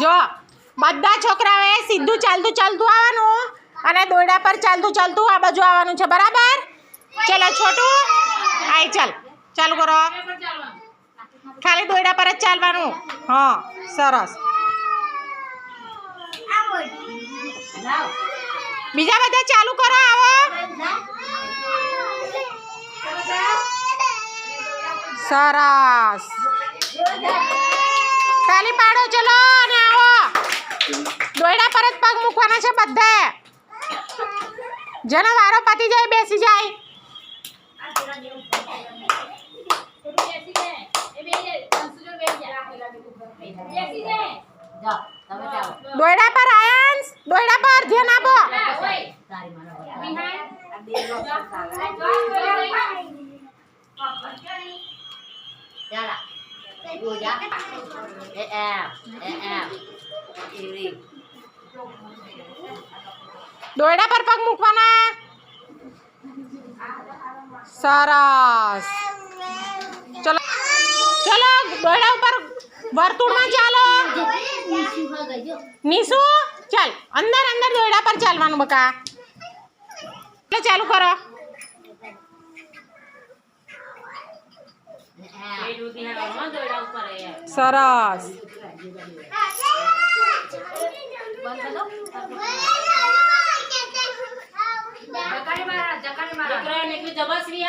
જો, બધા છોકરાઓએ સીધું ચાલતું ચાલતું આવવાનું અને દોરડા પર ચાલતું ચાલતું આ બાજુ આવવાનું છે, બરાબર? ચલો, છોટું. આય, ચાલ. ચાલુ કરો. ખાલી દોરડા પર જ ચાલવાનું. હા, સરસ. બીજા બધા ચાલુ કરો, આવો. સરસ. ખાલી પાડો, ચલો અને આવો. દોયડા પર જ પગ મૂકવાના છે બધે. જેનો વારો પતી જાય બેસી જાય. દોયડા પર આયન્સ, દોયડા પર ધ્યાન આપો. દોયડા પર પગ મૂકવાના. સરસ. ચલો ચલો દોયડા ઉપર વર્તુળમાં ચાલો. નીસુ, ચાલ, અંદર અંદર દોયડા પર ચાલવાનું બકા. ચાલુ કરો. સરસ જબસ્વી